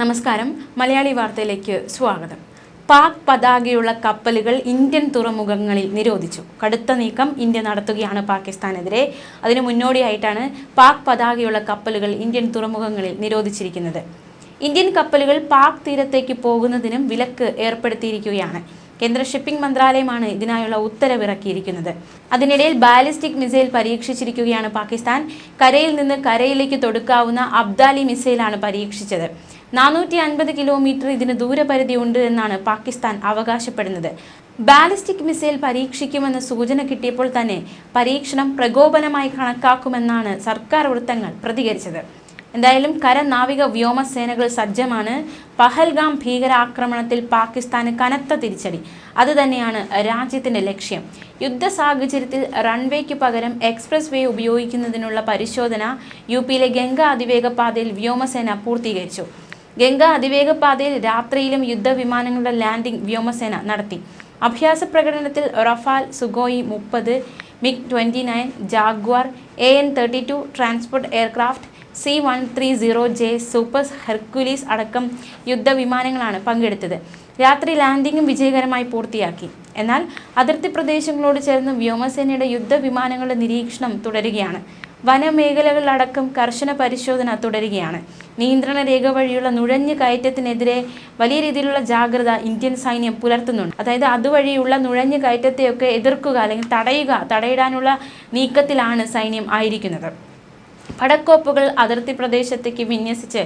നമസ്കാരം. മലയാളി വാർത്തയിലേക്ക് സ്വാഗതം. പാക് പതാകയുള്ള കപ്പലുകൾ ഇന്ത്യൻ തുറമുഖങ്ങളിൽ നിരോധിച്ചു. കടുത്ത നീക്കം ഇന്ത്യ നടത്തുകയാണ് പാകിസ്ഥാനെതിരെ. അതിന് മുന്നോടിയായിട്ടാണ് പാക് പതാകയുള്ള കപ്പലുകൾ ഇന്ത്യൻ തുറമുഖങ്ങളിൽ നിരോധിച്ചിരിക്കുന്നത്. ഇന്ത്യൻ കപ്പലുകൾ പാക് തീരത്തേക്ക് പോകുന്നതിനും വിലക്ക് ഏർപ്പെടുത്തിയിരിക്കുകയാണ്. കേന്ദ്ര ഷിപ്പിംഗ് മന്ത്രാലയമാണ് ഇതിനായുള്ള ഉത്തരവിറക്കിയിരിക്കുന്നത്. അതിനിടയിൽ ബാലിസ്റ്റിക് മിസൈൽ പരീക്ഷിച്ചിരിക്കുകയാണ് പാകിസ്ഥാൻ. കരയിൽ നിന്ന് കരയിലേക്ക് തൊടുക്കാവുന്ന അബ്ദാലി മിസൈലാണ് പരീക്ഷിച്ചത്. നാനൂറ്റി അൻപത് കിലോമീറ്റർ ഇതിന് ദൂരപരിധി ഉണ്ട് എന്നാണ് പാകിസ്ഥാൻ അവകാശപ്പെടുന്നത്. ബാലിസ്റ്റിക് മിസൈൽ പരീക്ഷിക്കുമെന്ന സൂചന കിട്ടിയപ്പോൾ തന്നെ പരീക്ഷണം പ്രകോപനമായി കണക്കാക്കുമെന്നാണ് സർക്കാർ വൃത്തങ്ങൾ പ്രതികരിച്ചത്. എന്തായാലും കര നാവിക വ്യോമസേനകൾ സജ്ജമാണ്. പഹൽഗാം ഭീകരാക്രമണത്തിൽ പാകിസ്ഥാന് കനത്ത തിരിച്ചടി. അതുതന്നെയാണ് രാജ്യത്തിന്റെ ലക്ഷ്യം. യുദ്ധ സാഹചര്യത്തിൽ റൺവേക്ക് പകരം എക്സ്പ്രസ് വേ ഉപയോഗിക്കുന്നതിനുള്ള പരിശോധന യു പിയിലെ ഗംഗ അതിവേഗ പാതയിൽ വ്യോമസേന പൂർത്തീകരിച്ചു. ഗംഗ അതിവേഗ പാതയിൽ രാത്രിയിലും യുദ്ധവിമാനങ്ങളുടെ ലാൻഡിംഗ് വ്യോമസേന നടത്തി. അഭ്യാസ പ്രകടനത്തിൽ റഫാൽ സുഗോയി മുപ്പത് MiG twenty nine Jaguar A N thirty two transport aircraft C one three zero J super Hercules അടക്കം യുദ്ധവിമാനങ്ങളാണ് പങ്കെടുത്തത്. രാത്രി ലാൻഡിംഗും വിജയകരമായി പൂർത്തിയാക്കി. എന്നാൽ അതിർത്തി പ്രദേശങ്ങളോട് ചേർന്ന് വ്യോമസേനയുടെ യുദ്ധവിമാനങ്ങളുടെ നിരീക്ഷണം തുടരുകയാണ്. വനമേഖലകളിലടക്കം കർശന പരിശോധന തുടരുകയാണ്. നിയന്ത്രണ രേഖ വഴിയുള്ള നുഴഞ്ഞു കയറ്റത്തിനെതിരെ വലിയ രീതിയിലുള്ള ജാഗ്രത ഇന്ത്യൻ സൈന്യം പുലർത്തുന്നുണ്ട്. അതായത് അതുവഴിയുള്ള നുഴഞ്ഞു കയറ്റത്തെയൊക്കെ എതിർക്കുക അല്ലെങ്കിൽ തടയുക തടയിടാനുള്ള നീക്കത്തിലാണ് സൈന്യം ആയിരിക്കുന്നത്. പടക്കോപ്പുകൾ അതിർത്തി പ്രദേശത്തേക്ക് വിന്യസിച്ച്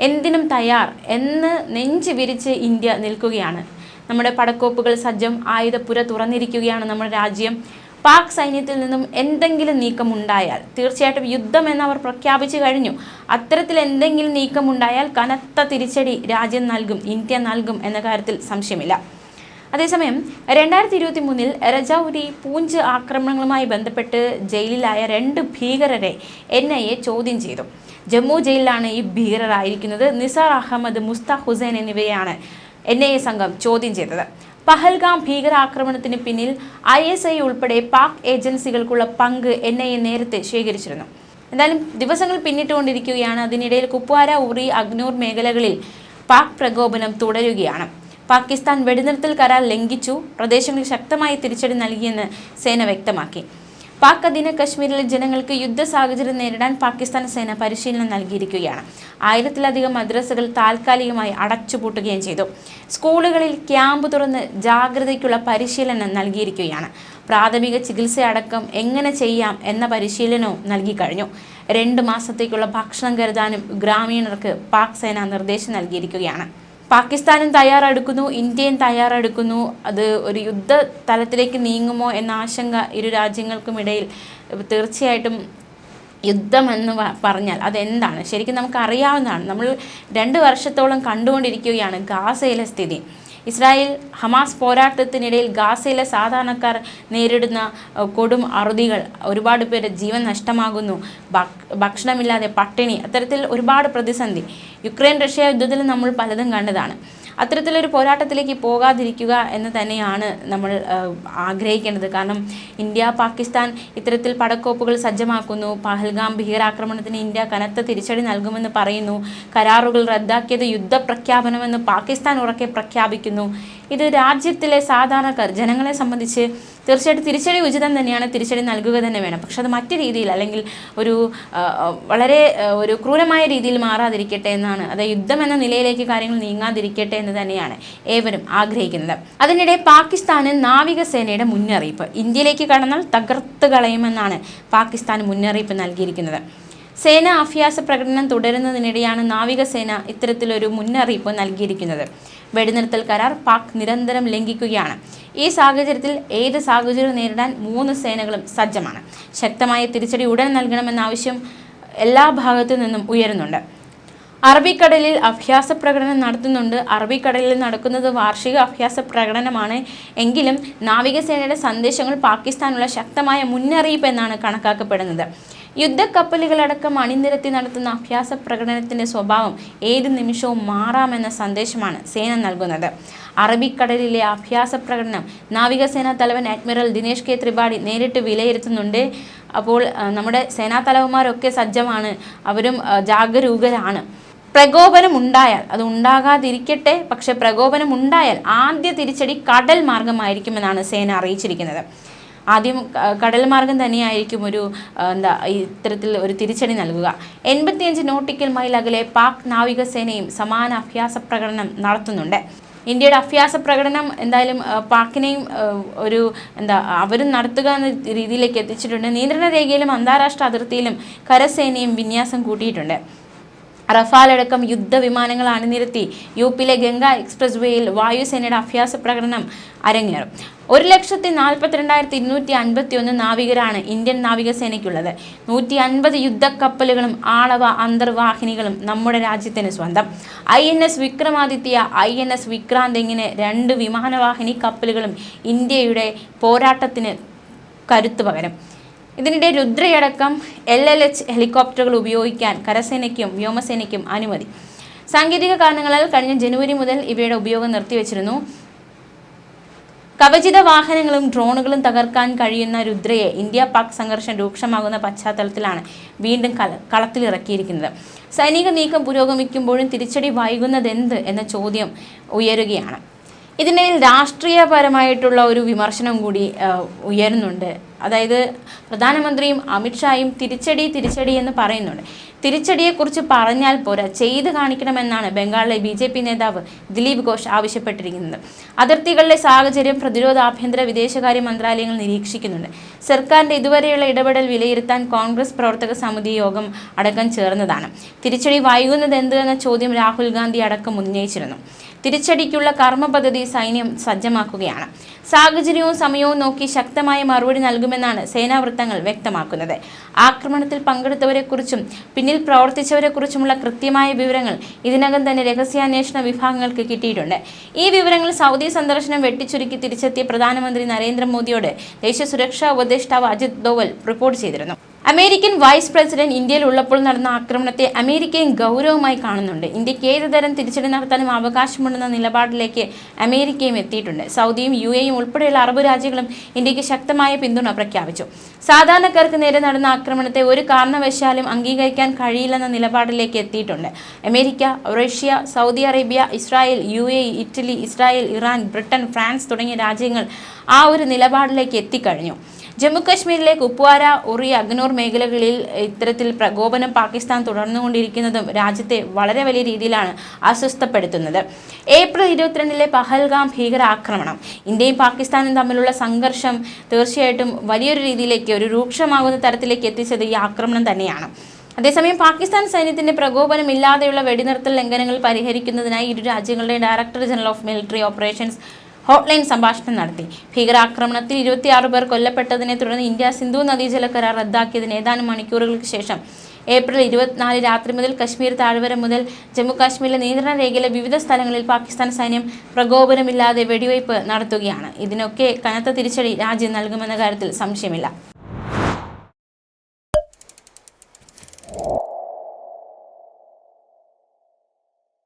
എന്തിനും തയ്യാർ എന്ന് നെഞ്ചു വിരിച്ച് ഇന്ത്യ നിൽക്കുകയാണ്. നമ്മുടെ പടക്കോപ്പുകൾ സജ്ജം ആയുധപ്പുര തുറന്നിരിക്കുകയാണ് നമ്മുടെ രാജ്യം. പാക് സൈന്യത്തിൽ നിന്നും എന്തെങ്കിലും നീക്കം ഉണ്ടായാൽ തീർച്ചയായിട്ടും യുദ്ധം അവർ പ്രഖ്യാപിച്ചു കഴിഞ്ഞു. അത്തരത്തിൽ എന്തെങ്കിലും നീക്കം ഉണ്ടായാൽ കനത്ത തിരിച്ചടി രാജ്യം നൽകും ഇന്ത്യ നൽകും എന്ന കാര്യത്തിൽ സംശയമില്ല. അതേസമയം രണ്ടായിരത്തി ഇരുപത്തി മൂന്നിൽ രജൌരി പൂഞ്ച് ആക്രമണങ്ങളുമായി ബന്ധപ്പെട്ട് ജയിലിലായ രണ്ട് ഭീകരരെ എൻ ഐ എ ചോദ്യം ചെയ്തു. ജമ്മു ജയിലിലാണ് ഈ ഭീകരരായിരിക്കുന്നത് നിസാർ അഹമ്മദ് മുസ്താഖ് ഹുസൈൻ എന്നിവരെയാണ് എൻ ഐ എ സംഘം ചോദ്യം ചെയ്തത്. പഹൽഗാം ഭീകരാക്രമണത്തിന് പിന്നിൽ ഐ എസ് ഐ ഉൾപ്പെടെ പാക് ഏജൻസികൾക്കുള്ള പങ്ക് എൻ ഐ എ നേരത്തെ ശേഖരിച്ചിരുന്നു. എന്തായാലും ദിവസങ്ങൾ പിന്നിട്ടുകൊണ്ടിരിക്കുകയാണ്. അതിനിടയിൽ കുപ്വാര ഉറി അഗ്നൂർ മേഖലകളിൽ പാക് പ്രകോപനം തുടരുകയാണ്. പാകിസ്ഥാൻ വെടിനിർത്തൽ കരാർ ലംഘിച്ചു. പ്രദേശങ്ങളിൽ ശക്തമായ തിരിച്ചടി നൽകിയെന്ന് സേന വ്യക്തമാക്കി. പാക് അധീന കശ്മീരിലെ ജനങ്ങൾക്ക് യുദ്ധ സാഹചര്യം നേരിടാൻ പാകിസ്ഥാൻ സേന പരിശീലനം നൽകിയിരിക്കുകയാണ്. ആയിരത്തിലധികം മദ്രസകൾ താൽക്കാലികമായി അടച്ചുപൂട്ടുകയും ചെയ്തു. സ്കൂളുകളിൽ ക്യാമ്പ് തുറന്ന് ജാഗ്രതയ്ക്കുള്ള പരിശീലനം നൽകിയിരിക്കുകയാണ്. പ്രാഥമിക ചികിത്സയടക്കം എങ്ങനെ ചെയ്യാം എന്ന പരിശീലനവും നൽകിക്കഴിഞ്ഞു. രണ്ട് മാസത്തേക്കുള്ള ഭക്ഷണം കരുതാനും ഗ്രാമീണർക്ക് പാക് സേന നിർദ്ദേശം നൽകിയിരിക്കുകയാണ്. പാകിസ്ഥാനും തയ്യാറെടുക്കുന്നു ഇന്ത്യയും തയ്യാറെടുക്കുന്നു. അത് ഒരു യുദ്ധ തലത്തിലേക്ക് നീങ്ങുമോ എന്ന ആശങ്ക ഇരു രാജ്യങ്ങൾക്കുമിടയിൽ തീർച്ചയായിട്ടും യുദ്ധം എന്ന് പറഞ്ഞാൽ അതെന്താണ്? ശരിക്കും നമുക്ക് അറിയാവുന്നതാണ് നമ്മൾ രണ്ട് വർഷത്തോളം കണ്ടുകൊണ്ടിരിക്കുകയാണ് ഗാസയിലെ സ്ഥിതി. ഇസ്രായേൽ ഹമാസ് പോരാട്ടത്തിനിടയിൽ ഗാസയിലെ സാധാരണക്കാർ നേരിടുന്ന കൊടും അറുതികൾ ഒരുപാട് പേര് ജീവൻ നഷ്ടമാകുന്നു. ഭക്- ഭക്ഷണമില്ലാതെ പട്ടിണി അത്തരത്തിൽ ഒരുപാട് പ്രതിസന്ധി. യുക്രൈൻ റഷ്യ യുദ്ധത്തിൽ നമ്മൾ പലതും കണ്ടതാണ്. അത്തരത്തിലൊരു പോരാട്ടത്തിലേക്ക് പോകാതിരിക്കുക എന്ന് തന്നെയാണ് നമ്മൾ ആഗ്രഹിക്കേണ്ടത്. കാരണം ഇന്ത്യ പാകിസ്ഥാൻ ഇത്തരത്തിൽ പടക്കോപ്പുകൾ സജ്ജമാക്കുന്നു. പഹൽഗാം ഭീകരാക്രമണത്തിന് ഇന്ത്യ കനത്ത തിരിച്ചടി നൽകുമെന്ന് പറയുന്നു. കരാറുകൾ റദ്ദാക്കിയത് യുദ്ധപ്രഖ്യാപനമെന്ന് പാകിസ്ഥാൻ ഉറക്കെ പ്രഖ്യാപിക്കുന്നു. ഇത് രാജ്യത്തിലെ സാധാരണക്കാർ ജനങ്ങളെ സംബന്ധിച്ച് തീർച്ചയായിട്ടും തിരിച്ചടി ഉചിതം തന്നെയാണ് തിരിച്ചടി നൽകുക തന്നെ വേണം. പക്ഷെ അത് മറ്റു രീതിയിൽ അല്ലെങ്കിൽ ഒരു വളരെ ഒരു ക്രൂരമായ രീതിയിൽ മാറാതിരിക്കട്ടെ എന്നാണ്. അത് യുദ്ധം എന്ന നിലയിലേക്ക് കാര്യങ്ങൾ നീങ്ങാതിരിക്കട്ടെ എന്ന് തന്നെയാണ് ഏവരും ആഗ്രഹിക്കുന്നത്. അതിനിടെ പാകിസ്ഥാന് നാവികസേനയുടെ മുന്നറിയിപ്പ്. ഇന്ത്യയിലേക്ക് കടന്നാൽ തകർത്ത് കളയുമെന്നാണ് പാകിസ്ഥാൻ മുന്നറിയിപ്പ് നൽകിയിരിക്കുന്നത്. സേന അഭ്യാസ പ്രകടനം തുടരുന്നതിനിടെയാണ് നാവികസേന ഇത്തരത്തിലൊരു മുന്നറിയിപ്പ് നൽകിയിരിക്കുന്നത്. വെടിനിർത്തൽ കരാർ പാക് നിരന്തരം ലംഘിക്കുകയാണ്. ഈ സാഹചര്യത്തിൽ ഏത് സാഹചര്യവും നേരിടാൻ മൂന്ന് സേനകളും സജ്ജമാണ്. ശക്തമായ തിരിച്ചടി ഉടൻ നൽകണമെന്ന ആവശ്യം എല്ലാ ഭാഗത്തു നിന്നും ഉയരുന്നുണ്ട്. അറബിക്കടലിൽ അഭ്യാസ പ്രകടനം നടത്തുന്നുണ്ട്. അറബിക്കടലിൽ നടക്കുന്നത് വാർഷിക അഭ്യാസ പ്രകടനമാണ്. എങ്കിലും നാവികസേനയുടെ സന്ദേശങ്ങൾ പാകിസ്ഥാനുള്ള ശക്തമായ മുന്നറിയിപ്പ് എന്നാണ് കണക്കാക്കപ്പെടുന്നത്. യുദ്ധക്കപ്പലുകളടക്കം അണിനിരത്തി നടത്തുന്ന അഭ്യാസ പ്രകടനത്തിന്റെ സ്വഭാവം ഏത് നിമിഷവും മാറാമെന്ന സന്ദേശമാണ് സേന നൽകുന്നത്. അറബിക്കടലിലെ അഭ്യാസ പ്രകടനം നാവികസേനാ തലവൻ അഡ്മിറൽ ദിനേശ് കെ ത്രിപാഠി നേരിട്ട് വിലയിരുത്തുന്നുണ്ട്. അപ്പോൾ നമ്മുടെ സേനാ തലവന്മാരൊക്കെ സജ്ജമാണ്. അവരും ജാഗരൂകരാണ്. പ്രകോപനം ഉണ്ടായാൽ അത് ഉണ്ടാകാതിരിക്കട്ടെ. പക്ഷെ പ്രകോപനം ഉണ്ടായാൽ ആദ്യ തിരിച്ചടി കടൽ മാർഗമായിരിക്കുമെന്നാണ് സേന അറിയിച്ചിരിക്കുന്നത്. ആദ്യം കടൽ മാർഗം തന്നെയായിരിക്കും ഒരു എന്താ ഇത്തരത്തിൽ ഒരു തിരിച്ചടി നൽകുക. എൺപത്തിയഞ്ച് നോട്ടിക്കൽ മൈൽ അകലെ പാക് നാവികസേനയും സമാന അഭ്യാസ പ്രകടനം നടത്തുന്നുണ്ട്. ഇന്ത്യയുടെ അഭ്യാസ പ്രകടനം എന്തായാലും പാക്കിനെയും ഒരു എന്താ അവരും നടത്തുക എന്ന രീതിയിലേക്ക് എത്തിച്ചിട്ടുണ്ട്. നിയന്ത്രണ രേഖയിലും അന്താരാഷ്ട്ര അതിർത്തിയിലും കരസേനയും വിന്യാസം കൂട്ടിയിട്ടുണ്ട്. റഫാൽ അടക്കം യുദ്ധവിമാനങ്ങൾ അണിനിരത്തി യു പിയിലെ ഗംഗ എക്സ്പ്രസ് വേയിൽ വായുസേനയുടെ അഭ്യാസ പ്രകടനം അരങ്ങേറും. ഒരു ലക്ഷത്തി നാൽപ്പത്തിരണ്ടായിരത്തി ഇരുന്നൂറ്റി അൻപത്തി ഒന്ന് നാവികരാണ് ഇന്ത്യൻ നാവികസേനയ്ക്കുള്ളത്. നൂറ്റി അൻപത് യുദ്ധക്കപ്പലുകളും ആളവ അന്തർവാഹിനികളും നമ്മുടെ രാജ്യത്തിന് സ്വന്തം. I N S Vikramaditya I N S Vikrant ഇങ്ങനെ രണ്ട് വിമാനവാഹിനി കപ്പലുകളും ഇന്ത്യയുടെ പോരാട്ടത്തിന് കരുത്തു പകരും. ഇതിനിടെ രുദ്രയടക്കം എൽ എൽ എച്ച് ഹെലികോപ്റ്ററുകൾ ഉപയോഗിക്കാൻ കരസേനയ്ക്കും വ്യോമസേനയ്ക്കും അനുമതി. സാങ്കേതിക കാരണങ്ങളാൽ കഴിഞ്ഞ ജനുവരി മുതൽ ഇവയുടെ ഉപയോഗം നിർത്തിവെച്ചിരുന്നു. കവചിത വാഹനങ്ങളും ഡ്രോണുകളും തകർക്കാൻ കഴിയുന്ന രുദ്രയെ ഇന്ത്യ പാക് സംഘർഷം രൂക്ഷമാകുന്ന പശ്ചാത്തലത്തിലാണ് വീണ്ടും കല കളത്തിലിറക്കിയിരിക്കുന്നത്. സൈനിക നീക്കം പുരോഗമിക്കുമ്പോഴും തിരിച്ചടി വൈകുന്നതെന്ത് എന്ന ചോദ്യം ഉയരുകയാണ്. ഇതിനിടയിൽ രാഷ്ട്രീയപരമായിട്ടുള്ള ഒരു വിമർശനം കൂടി ഉയരുന്നുണ്ട്. അതായത് പ്രധാനമന്ത്രിയും അമിത്ഷായും തിരിച്ചടി തിരിച്ചടി എന്ന് പറയുന്നുണ്ട്. തിരിച്ചടിയെക്കുറിച്ച് പറഞ്ഞാൽ പോരാ ചെയ്ത് കാണിക്കണമെന്നാണ് ബംഗാളിലെ ബി ജെ പി നേതാവ് ദിലീപ് ഘോഷ് ആവശ്യപ്പെട്ടിരിക്കുന്നത്. അതിർത്തികളിലെ സാഹചര്യം പ്രതിരോധ ആഭ്യന്തര വിദേശകാര്യ മന്ത്രാലയങ്ങൾ നിരീക്ഷിക്കുന്നുണ്ട്. സർക്കാരിന്റെ ഇതുവരെയുള്ള ഇടപെടൽ വിലയിരുത്താൻ കോൺഗ്രസ് പ്രവർത്തക സമിതി യോഗം അടക്കം ചേർന്നതാണ്. തിരിച്ചടി വൈകുന്നത് എന്ത് എന്ന ചോദ്യം രാഹുൽ ഗാന്ധി അടക്കം ഉന്നയിച്ചിരുന്നു. തിരിച്ചടിക്കുള്ള കർമ്മ പദ്ധതി സൈന്യം സജ്ജമാക്കുകയാണ്. സാഹചര്യവും സമയവും നോക്കി ശക്തമായ മറുപടി നൽകുമെന്നാണ് സേനാ വൃത്തങ്ങൾ വ്യക്തമാക്കുന്നത്. ആക്രമണത്തിൽ പങ്കെടുത്തവരെക്കുറിച്ചും പിന്നിൽ പ്രവർത്തിച്ചവരെക്കുറിച്ചുമുള്ള കൃത്യമായ വിവരങ്ങൾ ഇതിനകം തന്നെ രഹസ്യാന്വേഷണ വിഭാഗങ്ങൾക്ക് കിട്ടിയിട്ടുണ്ട്. ഈ വിവരങ്ങൾ സൗദി സന്ദർശനം വെട്ടിച്ചുരുക്കി തിരിച്ചെത്തിയ പ്രധാനമന്ത്രി നരേന്ദ്രമോദിയോട് ദേശീയ സുരക്ഷാ ഉപദേഷ്ടാവ് അജിത് ഡോവൽ റിപ്പോർട്ട് ചെയ്തിരുന്നു. അമേരിക്കൻ വൈസ് പ്രസിഡന്റ് ഇന്ത്യയിൽ ഉള്ളപ്പോൾ നടന്ന ആക്രമണത്തെ അമേരിക്കയും ഗൗരവമായി കാണുന്നുണ്ട്. ഇന്ത്യയ്ക്ക് ഏത് തരം തിരിച്ചടി നടത്താനും അവകാശമുണ്ടെന്ന നിലപാടിലേക്ക് അമേരിക്കയും എത്തിയിട്ടുണ്ട്. സൗദിയും യു എയും ഉൾപ്പെടെയുള്ള അറബ് രാജ്യങ്ങളും ഇന്ത്യയ്ക്ക് ശക്തമായ പിന്തുണ പ്രഖ്യാപിച്ചു. സാധാരണക്കാർക്ക് നേരെ നടന്ന ആക്രമണത്തെ ഒരു കാരണവശാലും അംഗീകരിക്കാൻ കഴിയില്ലെന്ന നിലപാടിലേക്ക് എത്തിയിട്ടുണ്ട്. America Russia Saudi Arabia Israel U A Italy Israel Iran Britain France തുടങ്ങിയ രാജ്യങ്ങൾ ആ ഒരു നിലപാടിലേക്ക് എത്തിക്കഴിഞ്ഞു. ജമ്മു കാശ്മീരിലെ കുപ്വാര ഉറി അഗ്നൂർ മേഖലകളിൽ ഇത്തരത്തിൽ പ്രകോപനം പാകിസ്ഥാൻ തുടർന്നുകൊണ്ടിരിക്കുന്നതും രാജ്യത്തെ വളരെ വലിയ രീതിയിലാണ് അസ്വസ്ഥപ്പെടുത്തുന്നത്. ഏപ്രിൽ ഇരുപത്തിരണ്ടിലെ പഹൽഗാം ഭീകരാക്രമണം. ഇന്ത്യയും പാകിസ്ഥാനും തമ്മിലുള്ള സംഘർഷം തീർച്ചയായിട്ടും വലിയൊരു രീതിയിലേക്ക് ഒരു രൂക്ഷമാകുന്ന തരത്തിലേക്ക് എത്തിച്ചത് ഈ ആക്രമണം തന്നെയാണ്. അതേസമയം പാകിസ്ഥാൻ സൈന്യത്തിന്റെ പ്രകോപനമില്ലാതെയുള്ള വെടിനിർത്തൽ ലംഘനങ്ങൾ പരിഹരിക്കുന്നതിനായി ഇരു രാജ്യങ്ങളുടെ director general of military operations hotline സംഭാഷണം നടത്തി. ഭീകരാക്രമണത്തിൽ ഇരുപത്തിയാറ് പേർ കൊല്ലപ്പെട്ടതിനെ തുടർന്ന് ഇന്ത്യ സിന്ധു നദീജല കരാർ റദ്ദാക്കിയതിന് ഏതാനും മണിക്കൂറുകൾക്ക് ശേഷം. ഏപ്രിൽ ഇരുപത്തിനാല് രാത്രി മുതൽ കശ്മീർ താഴ്വര മുതൽ ജമ്മു കാശ്മീരിലെ നിയന്ത്രണ രേഖയിലെ വിവിധ സ്ഥലങ്ങളിൽ പാകിസ്ഥാൻ സൈന്യം പ്രകോപനമില്ലാതെ വെടിവയ്പ് നടത്തുകയാണ്. ഇതിനൊക്കെ കനത്ത തിരിച്ചടി രാജ്യം നൽകുമെന്ന കാര്യത്തിൽ സംശയമില്ല.